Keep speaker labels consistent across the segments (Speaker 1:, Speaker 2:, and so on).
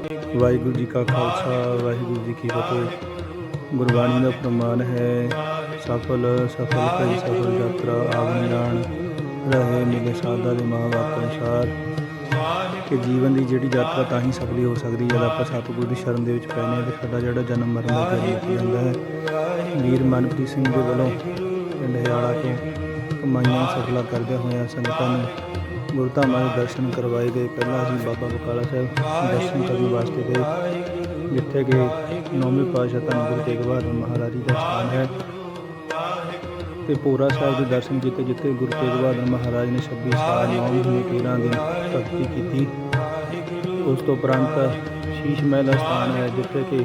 Speaker 1: ਵਾਹਿਗੁਰੂ ਜੀ ਕਾ ਖਾਲਸਾ, ਵਾਹਿਗੁਰੂ ਜੀ ਕੀ ਫਤਿਹ। ਗੁਰਬਾਣੀ ਦਾ ਪ੍ਰਮਾਣ ਹੈ, ਸਫਲ ਸਫਲ ਕਈ ਸਫਲ ਯਾਤਰਾ ਆਵਣ ਜਾਣ ਰਹੇ ਮਿਲੇ ਸਾਦਾ ਦੇ ਮਹਾਵਾਕ ਅਨੁਸਾਰ। ਕਿ ਜੀਵਨ ਦੀ ਜਿਹੜੀ ਯਾਤਰਾ ਤਾਂ ਹੀ ਸਫਲੀ ਹੋ ਸਕਦੀ ਹੈ, ਜਦ ਆਪਾਂ ਸਤਿਗੁਰੂ ਦੀ ਸ਼ਰਨ ਦੇ ਵਿੱਚ ਪੈਨੇ ਹਾਂ ਤੇ ਸਾਡਾ ਜਿਹੜਾ ਜਨਮ ਮਰਨ ਦਾ ਗੇੜ ਲਿਖਿਆ ਜਾਂਦਾ ਹੈ। ਵੀਰ ਮਨਪ੍ਰੀਤ ਸਿੰਘ ਦੇ ਵੱਲੋਂ ਪਿੰਡ ਹਿਆਲਾ ਤੋਂ ਕਮਾਈਆਂ, ਸਫਲਾ ਕਰਦੇ ਹੋਇਆਂ ਸੰਗਤਾਂ ਨੂੰ ਗੁਰਧਾਮਾਂ ਦੇ ਦਰਸ਼ਨ ਕਰਵਾਏ ਗਏ। ਪਹਿਲਾਂ ਅਸੀਂ ਬਾਬਾ ਬਕਾਲਾ ਸਾਹਿਬ ਦਰਸ਼ਨ ਕਰਨ ਵਾਸਤੇ ਗਏ। ਜਿੱਥੇ ਕਿ ਨੌਵੇਂ ਪਾਤਸ਼ਾਹ ਧੰਨ ਗੁਰੂ ਤੇਗ ਬਹਾਦਰ ਮਹਾਰਾਜ ਜੀ ਦਾ ਸਥਾਨ ਹੈ। ਤੇ ਪੂਰਾ ਸਾਹਿਬ ਦੇ ਦਰਸ਼ਨ ਕੀਤੇ, ਜਿੱਥੇ ਗੁਰੂ ਤੇਗ ਬਹਾਦਰ ਮਹਾਰਾਜ ਨੇ 26 ਸਾਲ 9 ਮਹੀਨੇ 13 ਦਿਨ ਭਗਤੀ ਕੀਤੀ। ਉਸ ਤੋਂ ਉਪਰੰਤ ਸ਼ੀਸ਼ ਮਹਿਲ ਦਾ ਸਥਾਨ ਹੈ, ਜਿੱਥੇ ਕਿ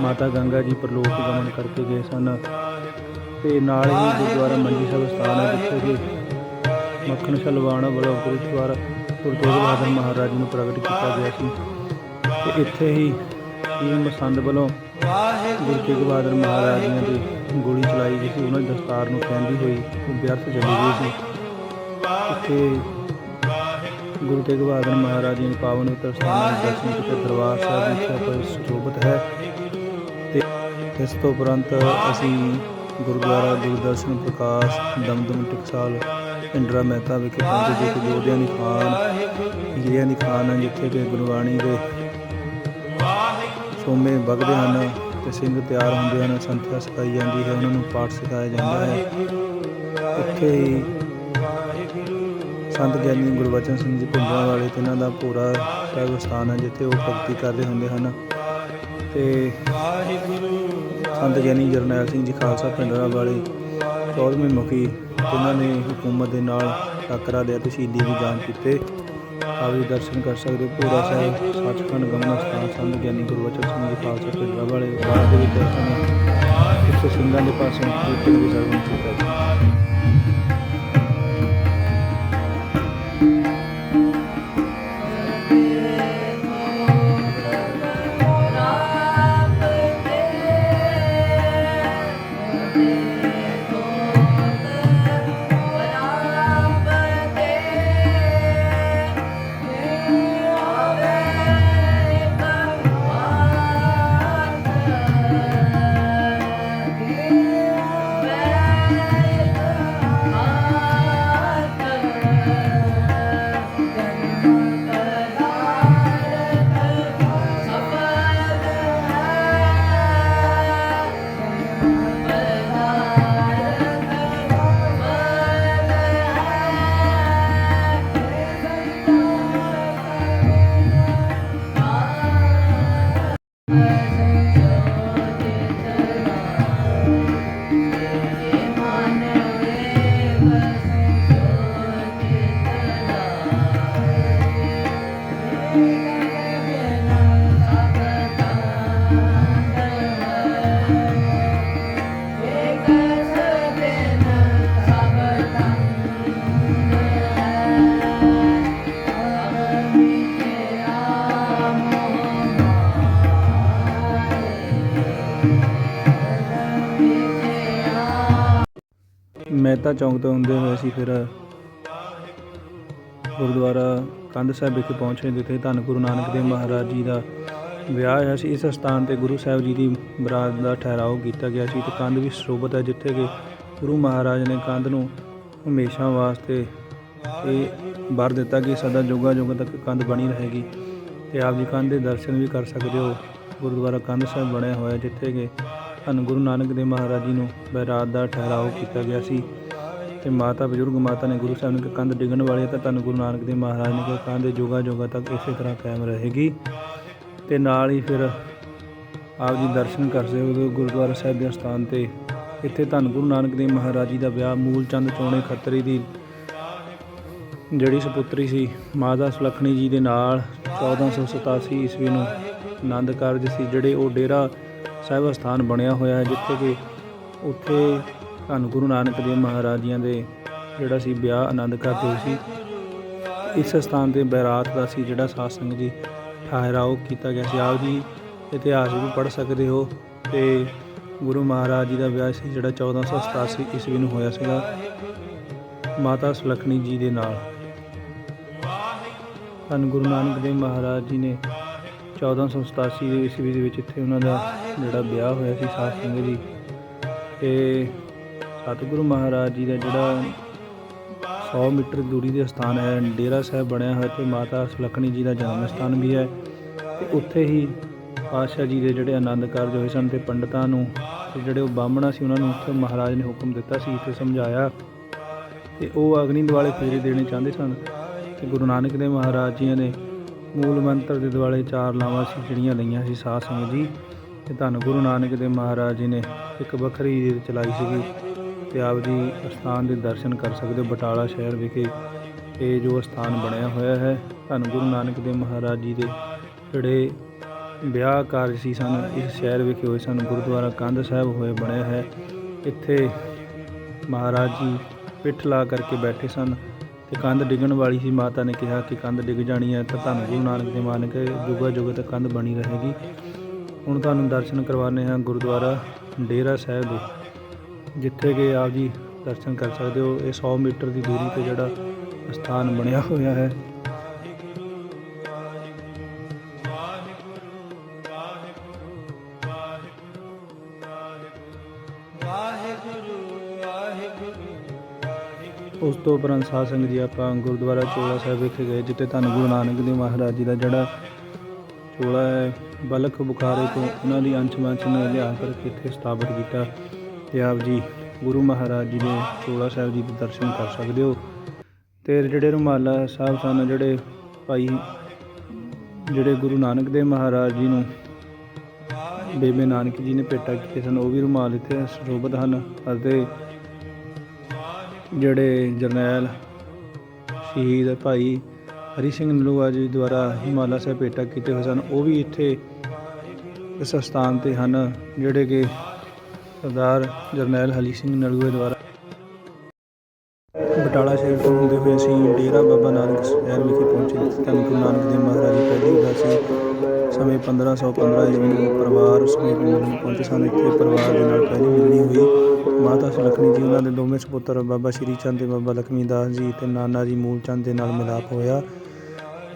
Speaker 1: ਮਾਤਾ ਗੰਗਾ ਜੀ ਪ੍ਰਲੋਕ ਗਮਨ ਕਰਕੇ ਗਏ ਸਨ। ਤੇ ਨਾਲ ਹੀ ਗੁਰਦੁਆਰਾ ਮੰਜੀ ਸਾਹਿਬ ਸਥਾਨ ਹੈ, ਜਿੱਥੇ ਕਿ ਮੱਖਣ ਸ਼ਲਵਾਣਾ ਵੱਲੋਂ ਗੁਰਦੁਆਰਾ ਗੁਰੂ ਤੇਗ ਬਹਾਦਰ ਮਹਾਰਾਜ ਨੂੰ ਪ੍ਰਗਟ ਕੀਤਾ ਗਿਆ ਸੀ। ਤੇ ਇੱਥੇ ਹੀ ਇਹ ਮਸੰਦ ਵੱਲੋਂ ਗੁਰੂ ਤੇਗ ਬਹਾਦਰ ਮਹਾਰਾਜ ਨੇ ਦੀ ਗੋਲੀ ਚਲਾਈ ਗਈ ਸੀ ਉਹਨਾਂ ਦੀ ਦਸਤਾਰ ਨੂੰ ਕਹਿੰਦੀ ਹੋਈ, ਉਹ ਵਿਅਰਥ ਚਲੀ ਗਈ ਸੀ। ਇੱਥੇ ਗੁਰੂ ਤੇਗ ਬਹਾਦਰ ਮਹਾਰਾਜ ਜੀ ਦੇ ਪਾਵਨ ਉਤਰ ਸਥਾਨਾਂ ਦਰਸ਼ਨ ਕੀਤੇ, ਦਰਬਾਰ ਸਾਹਿਬ ਵਿੱਚ ਆਪਾਂ ਸੁਸ਼ੋਭਿਤ ਹੈ। ਤੇ ਇਸ ਤੋਂ ਉਪਰੰਤ ਅਸੀਂ ਗੁਰਦੁਆਰਾ ਗੁਰਦਰਸ਼ਨ ਪ੍ਰਕਾਸ਼ ਦਮਦਮ ਟਕਸਾਲ ਇੰਦਰਾ ਮਹਿਤਾ ਵਿਖੇ ਪਹੁੰਚੇ ਜੋ ਕਿ ਯੋਧਿਆਂ ਦੀ ਖਾਨ ਹੀਰਿਆਂ ਦੀ ਖਾਨ ਹੈ ਜਿੱਥੇ ਕਿ ਗੁਰਬਾਣੀ ਦੇ ਸੋਮੇ ਵਗਦੇ ਹਨ ਤੇ ਸਿੰਘ ਤਿਆਰ ਹੁੰਦੇ ਹਨ, ਸੰਥਿਆ ਸਿਖਾਈ ਜਾਂਦੀ ਹੈ, ਉਹਨਾਂ ਨੂੰ ਪਾਠ ਸਿਖਾਇਆ ਜਾਂਦਾ ਹੈ। ਇੱਥੇ ਹੀ ਸੰਤ ਗਿਆਨੀ ਗੁਰਬਚਨ ਸਿੰਘ ਜੀ ਪਿੰਡਾਂ ਵਾਲੇ ਤੇ ਇਹਨਾਂ ਦਾ ਪੂਰਾ ਸਾਹਿਬ ਸਥਾਨ ਹੈ, ਜਿੱਥੇ ਉਹ ਭਗਤੀ ਕਰਦੇ ਹੁੰਦੇ ਹਨ। ਤੇ ਸੰਤ ਗਿਆਨੀ ਜਰਨੈਲ ਸਿੰਘ ਜੀ ਖਾਲਸਾ ਪਿੰਡਾਂ ਵਾਲੇ 14ਵੇਂ ਮੁਖੀ ਜਿਨ੍ਹਾਂ ਨੇ ਹਕੂਮਤ ਦੇ ਨਾਲ ਟਾਕਰਾ ਦੇ ਅਤੇ ਸ਼ਹੀਦੀ ਦੀ ਜਾਨ ਕੀਤੇ ਆਪ ਵੀ ਦਰਸ਼ਨ ਕਰ ਸਕਦੇ ਹੋ ਪੂਰਾ ਸਾਹਿਬ, ਸੱਚਖੰਡ ਗਮਨ ਸਥਾਨ ਸੰਤ ਗਿਆਨੀ ਗੁਰਬਚਨ ਸਿੰਘ ਜੀ, ਖਾਲਸਾ ਪਿੰਡਾਂ ਵਾਲੇ ਬਾਅਦ ਦੇ ਵਿੱਚ ਸਾਨੂੰ ਇੱਥੇ ਸਿੰਘਾਂ ਦੇ ਪਾਸੋਂ ਕੀਰਤਨ ਵੀ ਸਰਵਣ ਕੀਤਾ। ਜੀ ਮਹਿਤਾ ਚੌਂਕ ਤੋਂ ਹੁੰਦੇ ਹੋਏ ਅਸੀਂ ਫਿਰ ਗੁਰਦੁਆਰਾ ਕੰਧ ਸਾਹਿਬ ਵਿਖੇ ਪਹੁੰਚੇ, ਜਿੱਥੇ ਧੰਨ ਗੁਰੂ ਨਾਨਕ ਦੇਵ ਮਹਾਰਾਜ ਜੀ ਦਾ ਵਿਆਹ ਹੋਇਆ ਸੀ। ਇਸ ਸਥਾਨ ਤੇ ਗੁਰੂ ਸਾਹਿਬ ਜੀ ਦੀ ਬਰਾਤ ਦਾ ਠਹਿਰਾਓ ਕੀਤਾ ਗਿਆ ਸੀ ਤੇ ਕੰਧ ਵੀ ਸਰੋਬਤ ਹੈ, ਜਿੱਥੇ ਕਿ ਗੁਰੂ ਮਹਾਰਾਜ ਨੇ ਕੰਧ ਨੂੰ ਹਮੇਸ਼ਾ ਵਾਸਤੇ ਇਹ ਵਰ ਦਿੱਤਾ ਕਿ ਸਦਾ ਜੁਗਾ ਜੁਗ ਤੱਕ ਕੰਧ ਬਣੀ ਰਹੇਗੀ ਤੇ ਆਪ ਜੀ ਕੰਧ ਦੇ ਦਰਸ਼ਨ ਵੀ ਕਰ ਸਕਦੇ ਹੋ। ਗੁਰਦੁਆਰਾ ਕੰਧ ਸਾਹਿਬ ਬਣਿਆ ਹੋਇਆ, ਜਿੱਥੇ ਕਿ ਧੰਨ ਗੁਰੂ ਨਾਨਕ ਦੇਵ ਮਹਾਰਾਜ ਜੀ ਨੂੰ ਬਰਾਤ ਦਾ ਠਹਿਰਾਓ ਕੀਤਾ ਗਿਆ ਸੀ। ਤੇ ਮਾਤਾ, ਬਜ਼ੁਰਗ ਮਾਤਾ ਨੇ ਗੁਰੂ ਸਾਹਿਬ ਨੂੰ ਕਿ ਕੰਧ ਡਿੱਗਣ ਵਾਲੀ ਹੈ ਤਾਂ ਧੰਨ ਗੁਰੂ ਨਾਨਕ ਦੇਵ ਮਹਾਰਾਜ ਨੇ ਕਿ ਕੰਧ ਜੁਗਾ ਜੁਗਾ ਤੱਕ ਇਸੇ ਤਰ੍ਹਾਂ ਕਾਇਮ ਰਹੇਗੀ। ਤੇ ਨਾਲ ਹੀ ਫਿਰ ਆਪ ਜੀ ਦਰਸ਼ਨ ਕਰ ਸਕਦੇ ਹੋ ਗੁਰਦੁਆਰਾ ਸਾਹਿਬ ਦੇ ਸਥਾਨ ਤੇ। ਇੱਥੇ ਧੰਨ ਗੁਰੂ ਨਾਨਕ ਦੇਵ ਮਹਾਰਾਜ ਜੀ ਦਾ ਵਿਆਹ ਮੂਲ ਚੰਦ ਚੋਣੇ ਖੱਤਰੀ ਦੀ ਜਿਹੜੀ ਸੁਪੁੱਤਰੀ ਸੀ, ਮਾਤਾ ਸੁਲੱਖਣੀ ਜੀ ਦੇ ਨਾਲ 1487 ਈਸਵੀ ਨੂੰ ਆਨੰਦ ਕਾਰਜ ਸੀ, ਜਿਹੜੇ ਉਹ ਡੇਰਾ ਸਾਹਿਬ ਸਥਾਨ ਬਣਿਆ ਹੋਇਆ ਹੈ, ਜਿੱਥੇ ਕਿ ਉੱਥੇ ਧੰਨ ਗੁਰੂ ਨਾਨਕ ਦੇਵ ਮਹਾਰਾਜ ਜੀਆਂ ਦੇ ਜਿਹੜਾ ਸੀ ਵਿਆਹ ਆਨੰਦ ਕਰਦੇ ਸੀ। ਇਸ ਸਥਾਨ ਤੇ ਬੈਰਾਤ ਦਾ ਸੀ ਜਿਹੜਾ ਸਾਧ ਸੰਗਤ ਜੀ ਠਹਿਰਾਓ ਕੀਤਾ ਗਿਆ ਸੀ। ਆਪ ਜੀ ਇਤਿਹਾਸ ਵੀ ਪੜ੍ਹ ਸਕਦੇ ਹੋ ਤੇ ਗੁਰੂ ਮਹਾਰਾਜ ਜੀ ਦਾ ਵਿਆਹ ਸੀ ਜਿਹੜਾ 1487 ਈਸਵੀ ਨੂੰ ਹੋਇਆ ਸੀਗਾ ਮਾਤਾ ਸੁਲੱਖਣੀ ਜੀ ਦੇ ਨਾਲ। ਧੰਨ ਗੁਰੂ ਨਾਨਕ ਦੇਵ ਮਹਾਰਾਜ ਜੀ ਨੇ 1487 ਦੇ ਈਸਵੀ ਦੇ ਵਿੱਚ ਇੱਥੇ ਉਹਨਾਂ ਦਾ ਜਿਹੜਾ ਵਿਆਹ ਹੋਇਆ ਸੀ ਸਾਧ ਸੰਗਤ ਜੀ ਤੇ ਸਤਿਗੁਰੂ ਮਹਾਰਾਜ ਜੀ ਦਾ ਜਿਹੜਾ 100 ਮੀਟਰ ਦੂਰੀ ਦੇ ਸਥਾਨ ਹੈ, ਡੇਰਾ ਸਾਹਿਬ ਬਣਿਆ ਹੋਇਆ ਤੇ ਮਾਤਾ ਸੁਲੱਖਣੀ ਜੀ ਦਾ ਜਨਮ ਸਥਾਨ ਵੀ ਹੈ ਤੇ ਉੱਥੇ ਹੀ ਪਾਤਸ਼ਾਹ ਜੀ ਦੇ ਜਿਹੜੇ ਆਨੰਦ ਕਾਰਜ ਹੋਏ ਸਨ ਤੇ ਪੰਡਤਾਂ ਨੂੰ ਤੇ ਜਿਹੜੇ ਉਹ ਬਾਹਮਣਾ ਸੀ, ਉਹਨਾਂ ਨੂੰ ਉੱਥੇ ਮਹਾਰਾਜ ਨੇ ਹੁਕਮ ਦਿੱਤਾ ਸੀ ਤੇ ਸਮਝਾਇਆ ਤੇ ਉਹ ਅਗਨੀ ਦੁਆਲੇ ਫੇਰੇ ਦੇਣੇ ਚਾਹੁੰਦੇ ਸਨ ਤੇ ਗੁਰੂ ਨਾਨਕ ਦੇਵ ਮਹਾਰਾਜ ਜੀ ਨੇ ਮੂਲ ਮੰਤਰ ਦੇ ਦੁਆਲੇ ਚਾਰ ਲਾਵਾਂ ਸੀ, ਜਿਹੜੀਆਂ ਲਈਆਂ ਸੀ ਸਾਧ ਸੰਗਤ ਜੀ ਤੇ ਧੰਨ ਗੁਰੂ ਨਾਨਕ ਦੇਵ ਮਹਾਰਾਜ ਜੀ ਨੇ ਇੱਕ ਵੱਖਰੀ ਰੀਤ ਚਲਾਈ ਸੀਗੀ। ਤੇ ਆਪ ਜੀ ਅਸਥਾਨ ਦੇ ਦਰਸ਼ਨ ਕਰ ਸਕਦੇ ਹੋ, ਬਟਾਲਾ ਸ਼ਹਿਰ ਵਿਖੇ। ਇਹ ਜੋ ਅਸਥਾਨ ਬਣਿਆ ਹੋਇਆ ਹੈ, ਧੰਨ ਗੁਰੂ ਨਾਨਕ ਦੇਵ ਮਹਾਰਾਜ ਜੀ ਦੇ ਜਿਹੜੇ ਵਿਆਹ ਕਾਰਜ ਸੀ ਸਨ, ਇਸ ਸ਼ਹਿਰ ਵਿਖੇ ਹੋਏ ਸਨ, ਗੁਰਦੁਆਰਾ ਕੰਧ ਸਾਹਿਬ ਹੋਏ ਬਣਿਆ ਹੈ। ਇੱਥੇ ਮਹਾਰਾਜ ਜੀ ਪਿੱਠ ਲਾ ਕਰਕੇ ਬੈਠੇ ਸਨ ਤੇ ਕੰਧ ਡਿੱਗਣ ਵਾਲੀ ਸੀ। ਮਾਤਾ ਨੇ ਕਿਹਾ ਕਿ ਕੰਧ ਡਿੱਗ ਜਾਣੀ ਹੈ ਤਾਂ ਧੰਨ ਗੁਰੂ ਨਾਨਕ ਦੇਵ ਮਾਨਕ ਕੇ ਜੁਗਾ ਜੁਗ ਤੱਕ ਕੰਧ ਬਣੀ ਰਹੇਗੀ। ਹੁਣ ਤੁਹਾਨੂੰ ਦਰਸ਼ਨ ਕਰਵਾਉਂਦੇ ਹਾਂ ਗੁਰਦੁਆਰਾ ਡੇਰਾ ਸਾਹਿਬ ਦੇ। ਜਿੱਥੇ ਕਿ ਆਪ ਜੀ ਦਰਸ਼ਨ ਕਰ ਸਕਦੇ ਹੋ, ਇਹ 100 ਮੀਟਰ ਦੀ ਦੂਰੀ ਤੇ ਜਿਹੜਾ ਸਥਾਨ ਬਣਿਆ ਹੋਇਆ ਹੈ। ਉਸ ਤੋਂ ਉਪਰੰਤ ਸਾਧ ਸੰਗਤ ਜੀ ਆਪਾਂ ਗੁਰਦੁਆਰਾ ਚੋਲਾ ਸਾਹਿਬ ਵਿਖੇ ਗਏ, ਜਿੱਥੇ ਧੰਨ ਗੁਰੂ ਨਾਨਕ ਦੇਵ ਮਹਾਰਾਜ ਜੀ ਦਾ ਜਿਹੜਾ ਚੋਲਾ ਹੈ, ਬਲਖ ਬੁਖਾਰੇ ਤੋਂ ਉਹਨਾਂ ਦੀ ਅੰਸ਼ ਮੰਚ ਨੂੰ ਲਿਆ ਕਰਕੇ ਇੱਥੇ ਸਥਾਪਿਤ ਕੀਤਾ। ਤੇ ਆਪ ਜੀ ਗੁਰੂ ਮਹਾਰਾਜ ਜੀ ਦੇ ਚੋਲਾ ਸਾਹਿਬ ਜੀ ਦੇ ਦਰਸ਼ਨ ਕਰ ਸਕਦੇ ਹੋ। ਤੇ ਜਿਹੜੇ ਰੁਮਾਲਾ ਸਾਹਿਬ ਸਨ, ਜਿਹੜੇ ਭਾਈ, ਜਿਹੜੇ ਗੁਰੂ ਨਾਨਕ ਦੇਵ ਮਹਾਰਾਜ ਜੀ ਨੂੰ ਬੇਬੇ ਨਾਨਕ ਜੀ ਨੇ ਭੇਟਾ ਕੀਤੇ ਸਨ, ਉਹ ਵੀ ਰੁਮਾਲ ਇੱਥੇ ਸਰੋਬਤ ਹਨ ਅਤੇ ਜਿਹੜੇ ਜਰਨੈਲ, ਸ਼ਹੀਦ ਭਾਈ ਹਰੀ ਸਿੰਘ ਨਲੂਆ ਜੀ ਦੁਆਰਾ ਹਿਮਾਲਾ ਸਾਹਿਬ ਭੇਟਾ ਕੀਤੇ ਹੋਏ ਸਨ, ਉਹ ਵੀ ਇੱਥੇ ਇਸ ਸਥਾਨ ਤੇ ਹਨ, ਜਿਹੜੇ ਕਿ ਸਰਦਾਰ ਜਰਨੈਲ ਹਰੀ ਸਿੰਘ ਨਲੂਏ ਦੁਆਰਾ ਬਟਾਲਾ ਸ਼ਹਿਰ ਤੋਂ ਹੁੰਦੇ ਹੋਏ ਅਸੀਂ ਡੇਰਾ ਬਾਬਾ ਨਾਨਕ ਸ਼ਹਿਰ ਵਿਖੇ ਪਹੁੰਚੇ ਧੰਨ ਗੁਰੂ ਨਾਨਕ ਦੇਵ ਮਹਾਰਾਜ ਜੀ ਪਹਿਲੀ ਉਦਾਸੀ ਸਮੇਂ 1515 ਈਸਵੀ ਨੂੰ ਪਰਿਵਾਰ ਸਮੇਤ ਮਿਲਣ ਪਹੁੰਚੇ ਸਨ। ਇੱਥੇ ਪਰਿਵਾਰ ਦੇ ਨਾਲ ਪਹਿਲੀ ਮਿਲਣੀ ਹੋਈ। ਮਾਤਾ ਸੁਲੱਖਣੀ ਜੀ, ਉਹਨਾਂ ਦੇ ਦੋਵੇਂ ਸੁਪੁੱਤਰ ਬਾਬਾ ਸ਼੍ਰੀ ਚੰਦ ਤੇ ਬਾਬਾ ਲਖਮੀ ਦਾਸ ਜੀ ਤੇ ਨਾਨਾ ਜੀ ਮੂਲ ਚੰਦ ਦੇ ਨਾਲ ਮਿਲਾਪ ਹੋਇਆ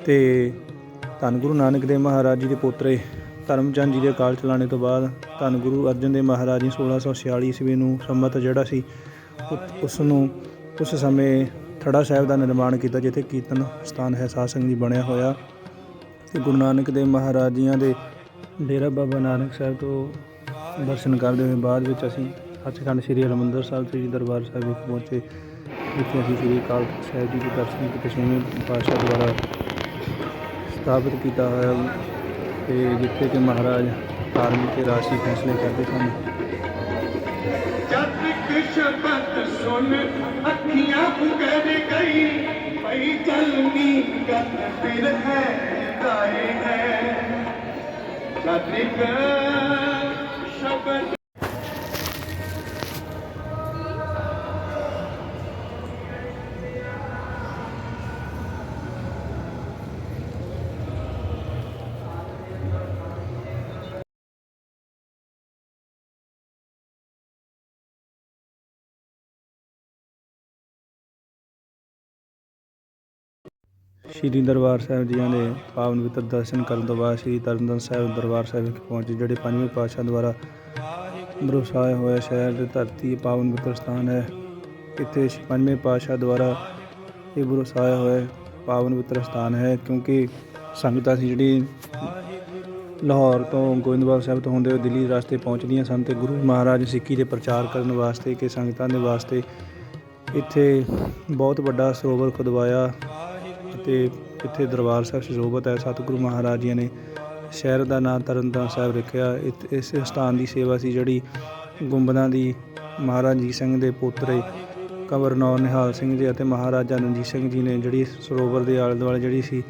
Speaker 1: ਤੇ ਧੰਨ ਗੁਰੂ ਨਾਨਕ ਦੇਵ ਮਹਾਰਾਜ ਜੀ ਦੇ ਪੋਤਰੇ ਧਰਮਚੰਦ ਜੀ ਦੇ ਕਾਲ ਚਲਾਣੇ ਤੋਂ ਬਾਅਦ ਧੰਨ ਗੁਰੂ ਅਰਜਨ ਦੇਵ ਮਹਾਰਾਜ ਜੀ 1646 ਈਸਵੀ ਨੂੰ ਸੰਮਤ ਜਿਹੜਾ ਸੀ ਉਸ ਨੂੰ ਉਸ ਸਮੇਂ ਥੜਾ ਸਾਹਿਬ ਦਾ ਨਿਰਮਾਣ ਕੀਤਾ, ਜਿੱਥੇ ਕੀਰਤਨ ਸਥਾਨ ਹੈ, ਸਾਧ ਸੰਗਤ ਜੀ ਬਣਿਆ ਹੋਇਆ। ਤੇ ਗੁਰੂ ਨਾਨਕ ਦੇਵ ਮਹਾਰਾਜ ਜੀਆਂ ਦੇ ਡੇਰਾ ਬਾਬਾ ਨਾਨਕ ਸਾਹਿਬ ਤੋਂ ਦਰਸ਼ਨ ਕਰਦੇ ਹੋਏ ਬਾਅਦ ਵਿੱਚ ਅਸੀਂ ਸੱਚਖੰਡ ਸ੍ਰੀ ਹਰਿਮੰਦਰ ਸਾਹਿਬ ਸ੍ਰੀ ਦਰਬਾਰ ਸਾਹਿਬ ਵਿਖੇ ਪਹੁੰਚੇ। ਜਿੱਥੇ ਅਸੀਂ ਸ੍ਰੀ ਅਕਾਲ ਤਖ਼ਤ ਸਾਹਿਬ ਜੀ ਦੇ ਦਰਸ਼ਨ ਕੀਤੇ, ਛੇਵੇਂ ਪਾਤਸ਼ਾਹ ਦੁਆਰਾ ਸਥਾਪਿਤ ਕੀਤਾ ਹੋਇਆ ਤੇ ਜਿੱਥੇ ਕਿ ਮਹਾਰਾਜ ਧਾਰਮਿਕ ਤੇ ਰਾਸ਼ੀ ਫੈਸਲੇ ਕਰਦੇ ਸਨ
Speaker 2: ਜਦ ਕਿ ਸ਼ਬਦ ਸੁਨ ਅੱਖੀਆਂ ਉਗੜ ਗਈ ਪਈ ਚਲਨੀ ਗਤ ਫਿਰ ਹੈ ਗਾਏ ਹੈ ਜਦ ਕਿ ਸ਼ਬਦ
Speaker 1: ਸ਼੍ਰੀ ਦਰਬਾਰ ਸਾਹਿਬ ਜੀਆਂ ਦੇ ਪਾਵਨ ਪਵਿੱਤਰ ਦਰਸ਼ਨ ਕਰਨ ਤੋਂ ਬਾਅਦ ਸ਼੍ਰੀ ਤਰਨਤਾਰਨ ਸਾਹਿਬ ਦਰਬਾਰ ਸਾਹਿਬ ਵਿਖੇ ਪਹੁੰਚੇ, ਜਿਹੜੇ ਪੰਜਵੇਂ ਪਾਤਸ਼ਾਹ ਦੁਆਰਾ ਬਰੋਸਾਇਆ ਹੋਇਆ ਸ਼ਹਿਰ ਦੇ ਧਰਤੀ ਪਾਵਨ ਪਵਿੱਤਰ ਸਥਾਨ ਹੈ। ਇੱਥੇ ਪੰਜਵੇਂ ਪਾਤਸ਼ਾਹ ਦੁਆਰਾ ਇਹ ਬਰੋਸਾਇਆ ਹੋਇਆ ਪਾਵਨ ਪਵਿੱਤਰ ਸਥਾਨ ਹੈ, ਕਿਉਂਕਿ ਸੰਗਤਾਂ ਸੀ ਜਿਹੜੀ ਲਾਹੌਰ ਤੋਂ ਗੋਇੰਦਵਾਲ ਸਾਹਿਬ ਤੋਂ ਹੁੰਦੇ ਹੋਏ ਦਿੱਲੀ ਰਸਤੇ ਪਹੁੰਚਦੀਆਂ ਸਨ ਤੇ ਗੁਰੂ ਮਹਾਰਾਜ ਸਿੱਖੀ ਦੇ ਪ੍ਰਚਾਰ ਕਰਨ ਵਾਸਤੇ ਕਿ ਸੰਗਤਾਂ ਦੇ ਵਾਸਤੇ ਇੱਥੇ ਬਹੁਤ ਵੱਡਾ ਸਰੋਵਰ ਖੁਦਵਾਇਆ ਅਤੇ ਇੱਥੇ ਦਰਬਾਰ ਸਾਹਿਬ ਸੁਸ਼ੋਭਿਤ ਹੈ ਸਤਿਗੁਰੂ ਮਹਾਰਾਜ ਜੀ ਨੇ ਸ਼ਹਿਰ ਦਾ ਨਾਂ ਤਰਨਤਾਰਨ ਸਾਹਿਬ ਰੱਖਿਆ। ਇਤ- ਇਸ ਸਥਾਨ ਦੀ ਸੇਵਾ ਸੀ ਜਿਹੜੀ ਗੁੰਬਦਾਂ ਦੀ ਮਹਾਰਾਜ ਜੀ ਸਿੰਘ ਦੇ ਪੋਤਰੇ ਕੰਵਰਨੌਰ ਨਿਹਾਲ ਸਿੰਘ ਜੀ ਅਤੇ ਮਹਾਰਾਜਾ ਰਣਜੀਤ ਸਿੰਘ ਜੀ ਨੇ ਜਿਹੜੀ ਸਰੋਵਰ ਦੇ ਆਲੇ ਦੁਆਲੇ ਜਿਹੜੀ ਸੀ,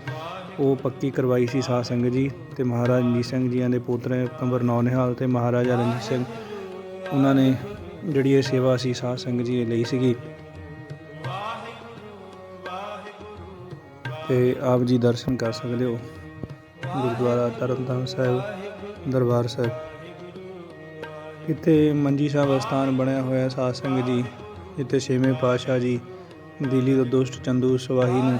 Speaker 1: ਉਹ ਪੱਕੀ ਕਰਵਾਈ ਸੀ ਸਾਧ ਸੰਗਤ ਜੀ ਤੇ ਮਹਾਰਾਜ ਰਣਜੀਤ ਸਿੰਘ ਜੀਆਂ ਦੇ ਪੋਤਰੇ ਕੰਵਰਨੌਰ ਨਿਹਾਲ ਤੇ ਮਹਾਰਾਜਾ ਰਣਜੀਤ ਸਿੰਘ, ਉਹਨਾਂ ਨੇ ਜਿਹੜੀ ਇਹ ਸੇਵਾ ਸੀ ਸਾਧ ਸੰਗਤ ਜੀ ਲਈ ਸੀਗੀ। ਤੇ ਆਪ ਜੀ ਦਰਸ਼ਨ ਕਰ ਸਕਦੇ ਹੋ। ਗੁਰਦੁਆਰਾ ਤਰਨਤਾਰਨ ਸਾਹਿਬ, ਦਰਬਾਰ ਸਾਹਿਬ। ਇੱਥੇ ਮੰਜੀ ਸਾਹਿਬ ਅਸਥਾਨ ਬਣਿਆ ਹੋਇਆ ਹੈ ਸਾਧ ਸੰਗਤ ਜੀ। ਜਿੱਥੇ ਛੇਵੇਂ ਪਾਤਸ਼ਾਹ ਜੀ, ਦਿੱਲੀ ਤੋਂ ਦੁਸ਼ਟ ਚੰਦੂ ਸਵਾਹੀ ਨੂੰ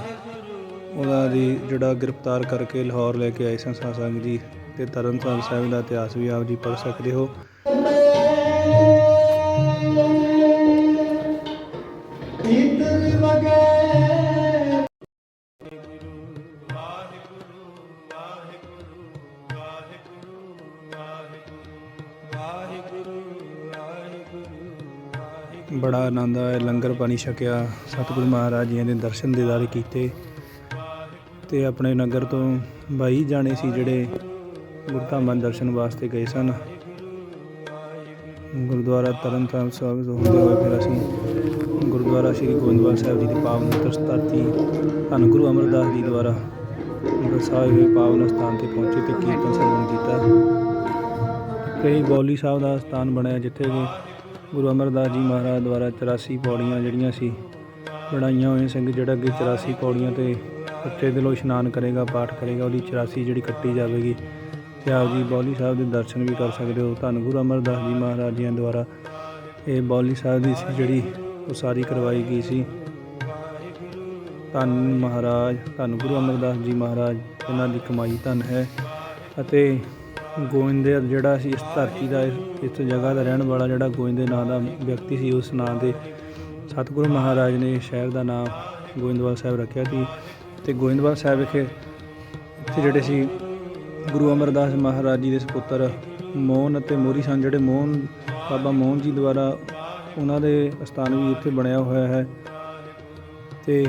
Speaker 1: ਉਹਨਾਂ ਦੀ ਜਿਹੜਾ ਗ੍ਰਿਫਤਾਰ ਕਰਕੇ ਲਾਹੌਰ ਲੈ ਕੇ ਆਏ ਸਨ ਸਾਧ ਸੰਗਤ ਜੀ। ਤੇ ਤਰਨਤਾਰਨ ਸਾਹਿਬ ਦਾ ਇਤਿਹਾਸ ਵੀ ਆਪ ਜੀ ਪੜ੍ਹ ਸਕਦੇ ਹੋ। ਬੜਾ ਆਨੰਦ ਆਇਆ, ਲੰਗਰ ਪਾਣੀ ਛਕਿਆ, ਸਤਿਗੁਰੂ ਮਹਾਰਾਜ ਜੀ ਦੇ ਦਰਸ਼ਨ ਦੀਦਾਰ ਕੀਤੇ ਤੇ ਆਪਣੇ ਨਗਰ ਤੋਂ 22 ਜਾਣੇ ਸੀ ਜਿਹੜੇ ਗੁਰਧਾਮਾਂ ਦੇ ਦਰਸ਼ਨ ਵਾਸਤੇ ਗਏ ਸਨ। ਗੁਰਦੁਆਰਾ ਤਰਨਤਾਰਨ ਸਾਹਿਬ ਤੋਂ ਹੁੰਦੇ ਹੋਏ ਫਿਰ ਅਸੀਂ ਗੁਰਦੁਆਰਾ ਸ੍ਰੀ ਗੋਬਿੰਦਵਾਲ ਸਾਹਿਬ ਜੀ ਦੀ ਪਾਵਨ ਧਰਤੀ ਧੰਨ ਗੁਰੂ ਅਮਰਦਾਸ ਜੀ ਦੁਆਰਾ ਸਾਹਿਬ ਦੇ ਪਾਵਨ ਸਥਾਨ ਤੇ ਪਹੁੰਚੇ ਤੇ ਕੀਰਤਨ ਸਰਵਣ ਕੀਤਾ। ਕਈ ਬੌਲੀ ਸਾਹਿਬ ਦਾ ਸਥਾਨ ਬਣਿਆ ਜਿੱਥੇ ਕਿ ਗੁਰੂ ਅਮਰਦਾਸ ਜੀ ਮਹਾਰਾਜ ਦੁਆਰਾ 84 ਪੌੜੀਆਂ ਜਿਹੜੀਆਂ ਸੀ, ਬਣਾਈਆਂ ਹੋਈਆਂ ਸਿੰਘ, ਜਿਹੜਾ ਕਿ 84 ਪੌੜੀਆਂ ਤੇ ਸੱਚੇ ਦਿਲੋਂ ਇਸ਼ਨਾਨ ਕਰੇਗਾ, ਪਾਠ ਕਰੇਗਾ, ਉਹਦੀ 84 ਜਿਹੜੀ ਕੱਟੀ ਜਾਵੇਗੀ। ਤੇ ਆਪ ਜੀ ਬੌਲੀ ਸਾਹਿਬ ਦੇ ਦਰਸ਼ਨ ਵੀ ਕਰ ਸਕਦੇ ਹੋ। ਧੰਨ ਗੁਰੂ ਅਮਰਦਾਸ ਜੀ ਮਹਾਰਾਜ ਜੀ ਦੁਆਰਾ ਇਹ ਬੌਲੀ ਸਾਹਿਬ ਦੀ ਸੀ ਜਿਹੜੀ ਉਸਾਰੀ ਕਰਵਾਈ ਗਈ ਸੀ। ਧੰਨ ਮਹਾਰਾਜ, ਧੰਨ ਗੁਰੂ ਅਮਰਦਾਸ ਜੀ ਮਹਾਰਾਜ ਇਹਨਾਂ ਦੀ ਕਮਾਈ ਧੰਨ ਹੈ। ਅਤੇ ਗੋਇੰਦੇ ਜਿਹੜਾ ਸੀ ਇਸ ਧਰਤੀ ਦਾ, ਇਸ ਜਗ੍ਹਾ ਦਾ ਰਹਿਣ ਵਾਲਾ ਜਿਹੜਾ ਗੋਇੰਦੇ ਨਾਂ ਦਾ ਵਿਅਕਤੀ ਸੀ, ਉਸ ਨਾਂ ਦੇ ਸਤਿਗੁਰੂ ਮਹਾਰਾਜ ਨੇ ਸ਼ਹਿਰ ਦਾ ਨਾਮ ਗੋਇੰਦਵਾਲ ਸਾਹਿਬ ਰੱਖਿਆ ਸੀ। ਤੇ ਗੋਇੰਦਵਾਲ ਸਾਹਿਬ ਵਿਖੇ ਇੱਥੇ ਜਿਹੜੇ ਸੀ ਗੁਰੂ ਅਮਰਦਾਸ ਮਹਾਰਾਜ ਜੀ ਦੇ ਸੁਪੁੱਤਰ ਮੋਹਨ ਅਤੇ ਮੋਰੀ ਸਨ, ਜਿਹੜੇ ਮੋਹਨ, ਬਾਬਾ ਮੋਹਨ ਜੀ ਦੁਆਰਾ ਉਹਨਾਂ ਦੇ ਅਸਥਾਨ ਵੀ ਇੱਥੇ ਬਣਿਆ ਹੋਇਆ ਹੈ। ਤੇ